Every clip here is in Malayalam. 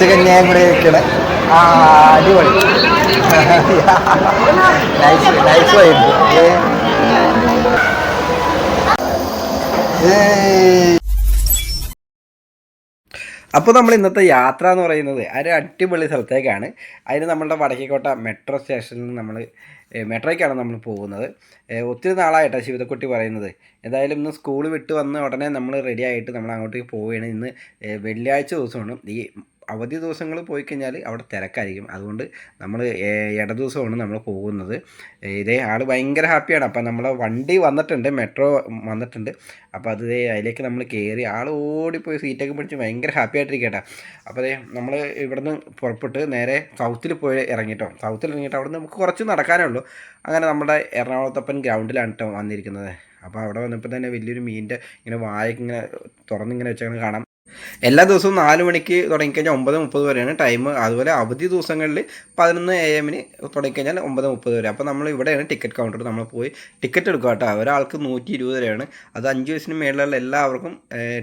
മത്സ്യകന്യായം കൂടെ വെക്കണ അടിപൊളി. അപ്പോൾ നമ്മൾ ഇന്നത്തെ യാത്ര എന്ന് പറയുന്നത് ഒരു അടിപൊളി സ്ഥലത്തേക്കാണ്. അതിന് നമ്മളുടെ വടക്കേക്കോട്ട മെട്രോ സ്റ്റേഷനിൽ നിന്ന് നമ്മൾ മെട്രോയ്ക്കാണ് നമ്മൾ പോകുന്നത്. ഒത്തിരി നാളായിട്ടാണ് ശിവതക്കുട്ടി പറയുന്നത്. എന്തായാലും ഇന്ന് സ്കൂൾ വിട്ട് വന്ന് ഉടനെ നമ്മൾ റെഡി ആയിട്ട് നമ്മൾ അങ്ങോട്ടേക്ക് പോവുകയാണ്. ഇന്ന് വെള്ളിയാഴ്ച ദിവസമാണ്. ഈ അവധി ദിവസങ്ങൾ പോയി കഴിഞ്ഞാൽ അവിടെ തിരക്കായിരിക്കും. അതുകൊണ്ട് നമ്മൾ ഇട ദിവസമാണ് നമ്മൾ പോകുന്നത്. ഇതേ ആൾ ഭയങ്കര ഹാപ്പിയാണ്. അപ്പം നമ്മളെ വണ്ടി വന്നിട്ടുണ്ട് മെട്രോ വന്നിട്ടുണ്ട്. അപ്പോൾ അത് അതിലേക്ക് നമ്മൾ കയറി ആൾ ഓടിപ്പോയി സീറ്റൊക്കെ പിടിച്ച് ഭയങ്കര ഹാപ്പി ആയിട്ടിരിക്കട്ടെ അപ്പോൾ അതേ നമ്മൾ ഇവിടുന്ന് പുറപ്പെട്ട് നേരെ സൗത്തിൽ പോയി ഇറങ്ങിട്ടോ. സൗത്തിൽ ഇറങ്ങിയിട്ട് അവിടെ നമുക്ക് കുറച്ച് നടക്കാനേ ഉള്ളൂ. അങ്ങനെ നമ്മുടെ എറണാകുളത്തപ്പൻ ഗ്രൗണ്ടിലാണ് കേട്ടോ വന്നിരിക്കുന്നത്. അപ്പോൾ അവിടെ വന്നപ്പോൾ തന്നെ വലിയൊരു മീനിന്റെ ഇങ്ങനെ വായൊക്കെ ഇങ്ങനെ തുറന്നിങ്ങനെ വെച്ചങ്ങനെ കാണാം. എല്ലാ ദിവസവും നാല് മണിക്ക് തുടങ്ങിക്കഴിഞ്ഞാൽ ഒമ്പത് മുപ്പത് വരെയാണ് ടൈം. അതുപോലെ അവധി ദിവസങ്ങളിൽ പതിനൊന്ന് എ എമ്മിന് തുടങ്ങിക്കഴിഞ്ഞാൽ ഒമ്പത് മുപ്പത് വരെ. അപ്പോൾ നമ്മൾ ഇവിടെയാണ് ടിക്കറ്റ് കൗണ്ടർ നമ്മൾ പോയി ടിക്കറ്റ് എടുക്കുക കേട്ടോ. ഒരാൾക്ക് നൂറ്റി ഇരുപത് രൂപയാണ് അത് അഞ്ച് വയസ്സിന് മേളിലുള്ള എല്ലാവർക്കും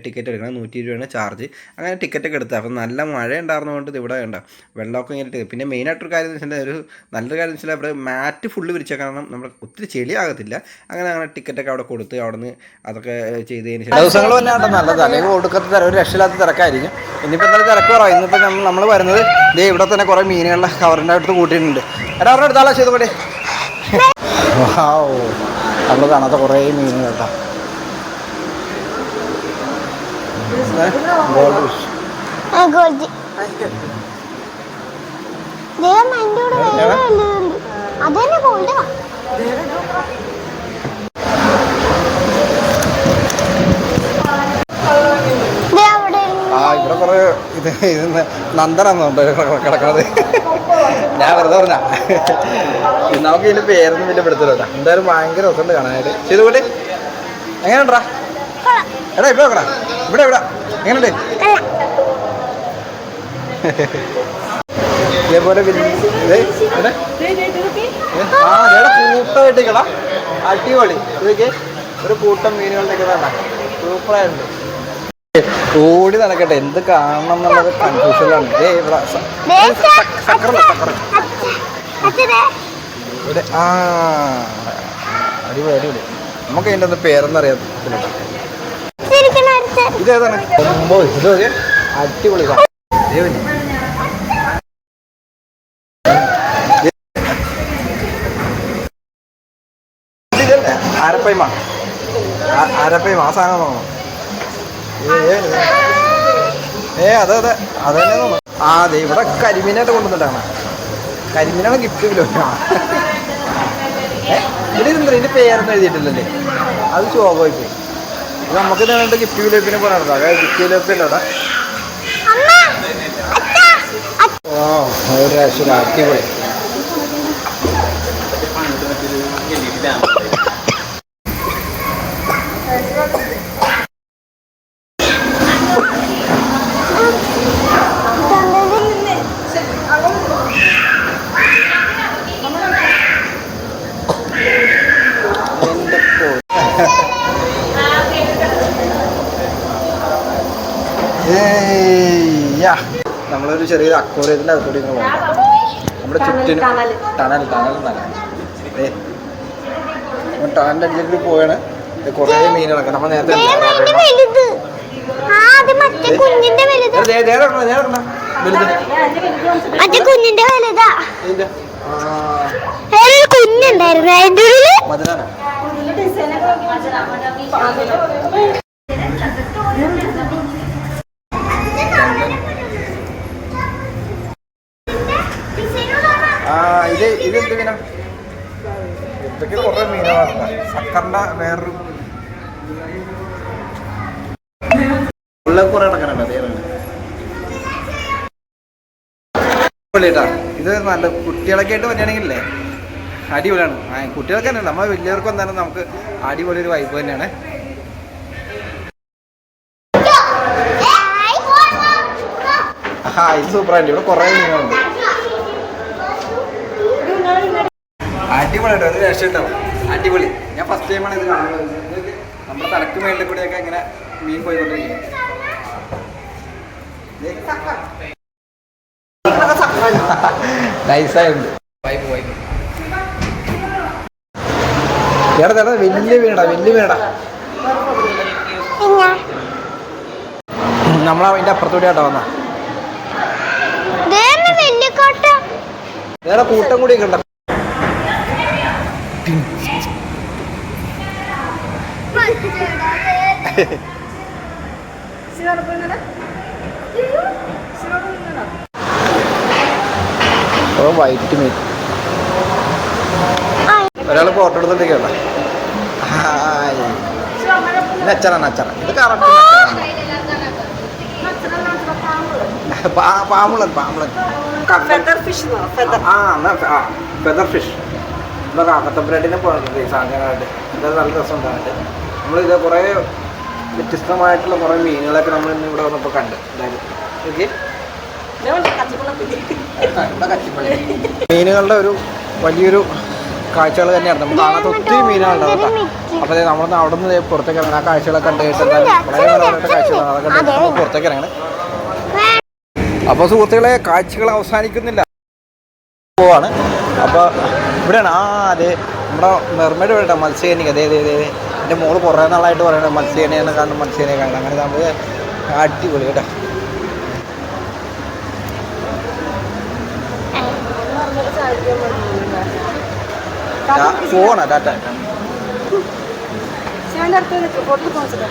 ടിക്കറ്റ് എടുക്കണം. നൂറ്റി ഇരുപതാണ് ചാർജ്. അങ്ങനെ ടിക്കറ്റൊക്കെ എടുത്തത് അപ്പോൾ നല്ല മഴ ഉണ്ടായിരുന്നതുകൊണ്ട് ഇത് ഇവിടെ വേണ്ട വെള്ളമൊക്കെ ഇങ്ങനെ പിന്നെ മെയിനായിട്ടൊരു കാര്യം എന്ന് വെച്ചാൽ ഒരു നല്ലൊരു കാര്യം എന്ന് വെച്ചാൽ അവിടെ മാറ്റ് ഫുള്ള് വിരിച്ച കാരണം നമ്മൾ ഒത്തിരി ചെളിയാകത്തില്ല. അങ്ങനെ അങ്ങനെ ടിക്കറ്റൊക്കെ അവിടെ കൊടുത്ത് അവിടെ നിന്ന് അതൊക്കെ ചെയ്തതിന് ശേഷം ദിവസങ്ങൾ തന്നെ നല്ലതാണ് ഒടുക്കത്തെ തിര ഒരു രക്ഷയില്ലാത്ത തിരക്കായിരിക്കും. ഇന്നിപ്പോൾ എന്തായാലും തിരക്ക് കുറവാണ് ഇന്നിപ്പോൾ നമ്മൾ നമ്മൾ വരുന്നത് ദേ ഇവിടെ തന്നെ കുറേ മീനുകളുടെ കവറിന്റെ അടുത്ത് കൂട്ടിയിട്ടുണ്ട്. എടാ എടുത്താലോ ചെയ്തു ഓ നമ്മൾ കാണാത്ത കുറേ മീനുകൾ കേട്ടോ. ഗോൾഡ് ഫിഷ് ആ ഗോൾഡ് ദൈവം എന്റെ കൂടെ വേറെ വല്ലതുണ്ട് അതന്നെ ഗോൾഡാ ദേ അവിടെ ഇരുന്ന് ആ ഇവിടെ കുറേ ഇത് ഇത് നന്ദനാന്നുണ്ട് കിടക്കണത്? ഞാൻ വെറുതെ പറഞ്ഞ. നമുക്ക് ഇതിന് പേരൊന്നും വലിയ പെടുത്തില്ല എന്തായാലും ഭയങ്കര രസമുണ്ട് കാണാനായിട്ട്. ചെയ്തു കൂട്ടി? എങ്ങനെയുണ്ടാ. എടാ ഇവിടെ നോക്കടാ. ഇവിടെ ഇവിടെ. എങ്ങനെയുണ്ട്. ഇതേപോലെ? ആ ഇവിടെ കൂട്ടമായിട്ട് കളാ അടിപൊളി. ഇതൊക്കെ ഒരു കൂട്ടം മീനുകളുടെ വേണ്ട സൂപ്പറായിട്ടുണ്ട്. ഓടി നടക്കട്ടെ. എന്ത് കാണണം എന്നുള്ളത് കൺഫ്യൂഷനിലാണ് ഏ ഇവിടെ സക്കറ ആ അടിപൊളി അടിപൊളി. നമുക്ക് അതിന്റെ ഒന്ന് പേരെന്നറിയാം ഇതേതാണ്? ഒമ്പോ ഇത് ഒരു അടിപൊളി അരപ്പയ്മ അരപ്പയ്മ ആ- സാധനം തോന്നണം ഏ, അതെ അതെ. അത് തന്നെ തോന്നുന്നു. ആ അതെ ഇവിടെ കരിമീനായിട്ട് കൊണ്ടുവന്നിട്ടാണ്. കരിമീനാണ് ഗിഫ്റ്റ് കിലോ ഏ ഇവിടെ ഇതെന്താ ഇതിന്റെ പേരൊന്നും എഴുതിയിട്ടില്ലല്ലേ? അത് ശോഭമായി പോയി നമുക്ക് വേണ്ട ഗിഫ്റ്റ് വിലപ്പിനെ പറയണത് അതായത് ഗിഫ്റ്റ് അച്ഛ ഓ ഒരു അടിപൊളി. ചെറിയൊരു അക്വോറിയത്തിന്റെ അകത്തോട്ട് ഇങ്ങനെ പോകണം. നമ്മുടെ ചുറ്റിനും ടണൽ ടണൽ എന്നല്ല ഏ ടണലിന്റെ അടിയിലേക്ക് പോവാണ്. കുറേ മീനുകളൊക്കെ നമ്മൾ നേരത്തെ കുഞ്ഞിന്റെ വലുത്. ദേ കിടക്കണ, ദേ കിടക്കണ. വലുത്. മറ്റേ കുഞ്ഞിന്റെ വലുതാ ഇതിന്റെ. ആ, ഒരു കുഞ്ഞുണ്ടായിരുന്നു അതിന്റെ ഉള്ളിൽ മധുരാന. ആ ഇത് ഇത് എന്ത് മീനാ ഇതൊക്കെ കുറേ മീനുകളാണ് സക്കറിന്റെ വേറൊരു ഉള്ള ഇത് നല്ല കുട്ടികളൊക്കെ ആയിട്ട് പറ്റുകയാണെങ്കിലേ അടിപൊളിയാണ്. കുട്ടികളൊക്കെ തന്നെ. നമ്മൾ വലിയവർക്കും എന്താണ് നമുക്ക് അടിപൊളി ഒരു വൈബ് തന്നെയാണ്. ആ സൂപ്പറായിട്ട്. ഇവിടെ കുറേ മീനുണ്ട് അടിപൊളിയായിട്ട്. ഒരു രക്ഷയുണ്ടാവും അടിപൊളി. ഞാൻ ഫസ്റ്റ് ടൈമാണ് ഇത് കാണുന്നത്. നമ്മുടെ തലക്ക് മേളിൽ കൂടെയൊക്കെ ഇങ്ങനെ മീൻ പോയിക്കൊണ്ടിരിക്കുന്നത്. വൈബ് ചേട്ടാ ചേട്ടാ വലിയ വീടാ വലിയ വീടാ. നമ്മളാ അതിന്റെ അപ്പുറത്തൂടെ ആട്ടോ വന്ന. വേറെ കൂട്ടം. കൂടി കണ്ട ഓ വൈറ്റ് മീൻ ഒരാൾ ഫോട്ടോ എടുത്തോണ്ടിരിക്കണ്ട നച്ചറാണ് നച്ചറ ഇത് കറക്റ്റ് പാമ്പുളൻ പാമ്പുളൻ. ഫെദർ ഫിഷ് ഫെദർ ആ എന്നാ ഫെദർ ഫിഷ് എന്താ കാക്കത്ത ബ്രെഡിനെ പോയിട്ട് സാധനമായിട്ട്. നല്ല രസം ഉണ്ടായിട്ട് നമ്മളിത് കുറേ വ്യത്യസ്തമായിട്ടുള്ള കുറേ മീനുകളൊക്കെ നമ്മൾ ഇന്ന് ഇവിടെ വന്നപ്പോൾ കണ്ട്. എന്തായാലും ഓക്കെ? മീനുകളുടെ ഒരു വലിയൊരു കാഴ്ചകൾ തന്നെയാണ്. നമ്മൾ കാണാത്ത ഒത്തിരി മീനുകളുണ്ടാവും കേട്ടോ. അപ്പോൾ നമ്മൾ അവിടെ നിന്ന് പുറത്തേക്ക് ഇറങ്ങണം ആ കാഴ്ചകളൊക്കെ കണ്ട് എന്തായാലും വളരെ കാഴ്ചകളാണ് അതൊക്കെ കണ്ട് നമ്മൾ പുറത്തേക്ക് ഇറങ്ങണം അപ്പോൾ സുഹൃത്തുക്കളെ കാഴ്ചകൾ അവസാനിക്കുന്നില്ല. പോവാണ്. അപ്പോൾ ഇവിടെയാണ്. ആ അതെ നമ്മുടെ മെർമേഡ് വേണ്ട മത്സ്യകന്യക. അതെ അതെ അതെ എന്റെ മോൾ കുറേ നാളായിട്ട് പറയണത് മത്സ്യകന്യാണ് കാണണം മത്സ്യകന്യെ കാണണം അങ്ങനെ നമ്മൾ അടിപൊളി കേട്ടോ. പോവാണ് ടാറ്റ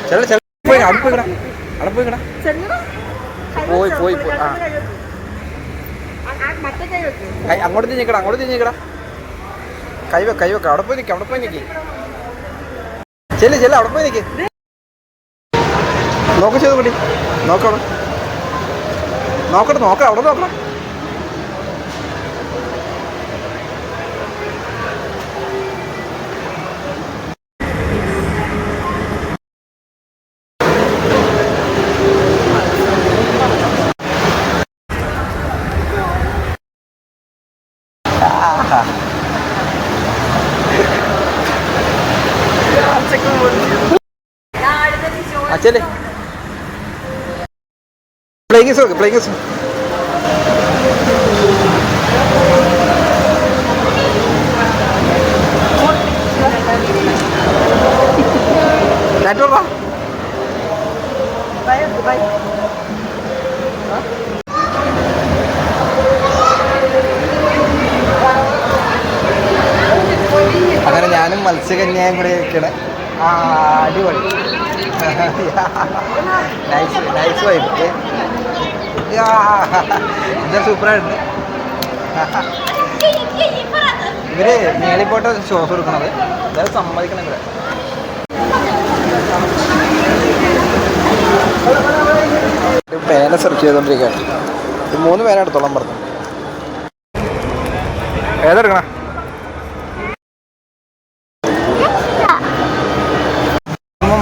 ചില ചില പോയി അവിടെ പോയി കിടാ അവിടെ പോയി കിടാ പോയി പോയി പോയി. ആ. അങ്ങോട്ട് തിരിഞ്ഞിക്കടാ അങ്ങോട്ട് തിരിഞ്ഞിക്കടാ കൈ വെക്ക കൈ വെക്ക. അവിടെ പോയി നിൽക്കുക അവിടെ പോയി നിൽക്കി ചെല്ല് ചെല്ല് അവിടെ പോയി നിൽക്കി നോക്ക് ചെയ്ത് കൂടി നോക്കണം നോക്കട്ടെ നോക്കാം അവിടെ നോക്കണം. ആഹാ. ആ ചെല്ല് പ്ലേയിങ് നോക്ക് പ്ലേയിങ് കാറ്റോടാ അങ്ങനെ ആ അടിപൊളി. നൈസ് നൈസ് വൈബ് ഇത് സൂപ്പറായിട്ടുണ്ട്. ഇവർ മേളിപ്പോട്ട് ഷോസ് കൊടുക്കണത്. അതായത് സമ്മതിക്കണം ഇവിടെ. പേന സെർച്ച് ചെയ്തോണ്ടിരിക്കുകയാണ് ഇത് മൂന്ന് പേന എടുത്തോളാൻ പറഞ്ഞു. ഏതെടുക്കണ?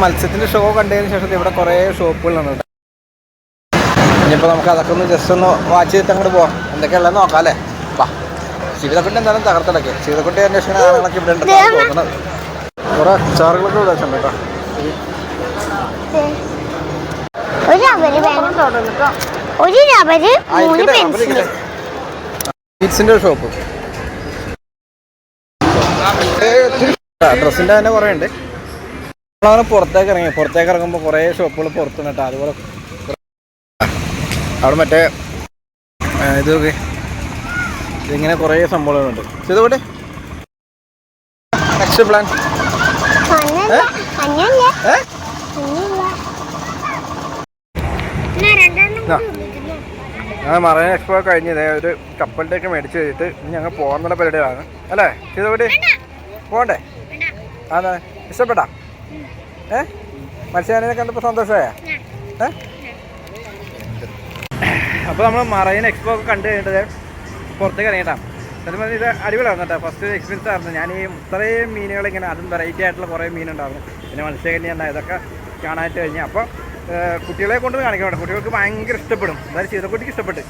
നമ്മൾ മത്സ്യത്തിന്റെ ഷോ കണ്ടതിന് ശേഷം ഇവിടെ കുറേ ഷോപ്പുകളുണ്ട് കേട്ടോ. ഇനിയിപ്പോൾ നമുക്ക് അതൊക്കെ ഒന്ന് ജസ്റ്റ് ഒന്ന് വാച്ച് ചെയ്തിട്ട് അങ്ങോട്ട് പോവാം. എന്തൊക്കെയുള്ളത് നോക്കാം അല്ലേ? വാ. ചീതക്കുട്ടി എന്തായാലും തകർത്തടക്കെ. ചീതക്കുട്ടി അന്വേഷിക്കുന്ന ആളുകളൊക്കെ ഇവിടെ ഉണ്ട് തോന്നുന്നത്. കുറേ അച്ചാറുകളൊക്കെ ഇവിടെ വെച്ചിട്ടുണ്ട് കേട്ടോ. ഷോപ്പ് ഡ്രസ്സിന്റെ തന്നെ കുറേ ഉണ്ട്. നമ്മളങ്ങനെ പുറത്തേക്ക് ഇറങ്ങി പുറത്തേക്ക് ഇറങ്ങുമ്പോൾ കുറേ ഷോപ്പുകൾ പുറത്തുണ്ട് കേട്ടോ. അതുപോലെ അവിടെ മറ്റേ ഇതൊക്കെ ഇതിങ്ങനെ കുറേ സംഭവങ്ങളുണ്ട്. ചെയ്തോട്ടെ നെക്സ്റ്റ് പ്ലാൻ? ഞങ്ങൾ മറൈൻ എക്സ്പോ കഴിഞ്ഞത് ഒരു ഒരു കപ്പലിന്റെയൊക്കെ മേടിച്ച് കഴിഞ്ഞിട്ട് ഇനി ഞങ്ങൾ പോകുന്നുള്ള പരിപാടികളാണ്. അല്ലേ? ചെയ്തോടി പോകണ്ടേ? അതെ. ഇഷ്ടപ്പെട്ടാ? ഏ? മത്സ്യാനെ കണ്ടപ്പോൾ സന്തോഷമായ അപ്പോൾ നമ്മൾ മറൈൻ എക്സ്പോ ഒക്കെ കണ്ടു കഴിഞ്ഞിട്ട് പുറത്തേക്ക് ഇറങ്ങിയിട്ടാണ് സത്യം പറഞ്ഞാൽ ഇത് അടിപൊളിയാണ് കേട്ടോ. ഫസ്റ്റ് എക്സ്പീരിയൻസ് ആയിരുന്നു. ഞാൻ ഈ ഇത്രയും മീനുകൾ ഇങ്ങനെ അതും വെറൈറ്റി ആയിട്ടുള്ള കുറേ മീനുണ്ടായിരുന്നു. പിന്നെ മത്സ്യകന്യ ഉണ്ടായി ഇതൊക്കെ കാണാനായിട്ട് കഴിഞ്ഞു. അപ്പോൾ കുട്ടികളെ കൊണ്ട് കാണിക്കണം കേട്ടോ കുട്ടികൾക്ക് ഭയങ്കര ഇഷ്ടപ്പെടും. അതായത് ചീതക്കുട്ടിക്ക് ഇഷ്ടപ്പെട്ട്.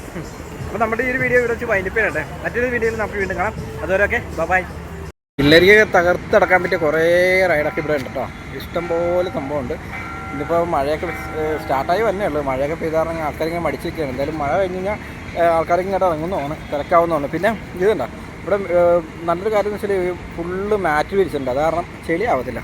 അപ്പോൾ നമ്മുടെ ഈ ഒരു വീഡിയോ ഇവിടെ വെച്ച് വൈൻഡിപ്പിനുണ്ട് മറ്റൊരു വീഡിയോയിൽ നമുക്ക് വീണ്ടും കാണാം. അതുവരെ ഓക്കെ ബൈ പിള്ളേർക്ക് തകർത്തടക്കാൻ പറ്റിയ കുറേ റൈഡൊക്കെ ഇവിടെ ഉണ്ട് കേട്ടോ. ഇഷ്ടംപോലെ സംഭവമുണ്ട്. ഇന്നിപ്പോൾ മഴയൊക്കെ സ്റ്റാർട്ടായി വന്നേ ഉള്ളൂ. മഴയൊക്കെ പെയ്താറങ്ങി ആൾക്കാരിങ്ങനെ മടിച്ചിരിക്കുകയാണ്. എന്തായാലും മഴ കഴിഞ്ഞ് കഴിഞ്ഞാൽ ആൾക്കാർക്ക് ഇങ്ങോട്ട് ഇറങ്ങുന്നതാണ് തിരക്കാവുന്നതാണ് പിന്നെ ഇതുണ്ട ഇവിടെ നല്ലൊരു കാര്യം എന്ന് വെച്ചാൽ ഫുള്ള് മാറ്റ് വിരിച്ചിട്ടുണ്ട് അത് കാരണം ചെളി ആവത്തില്ല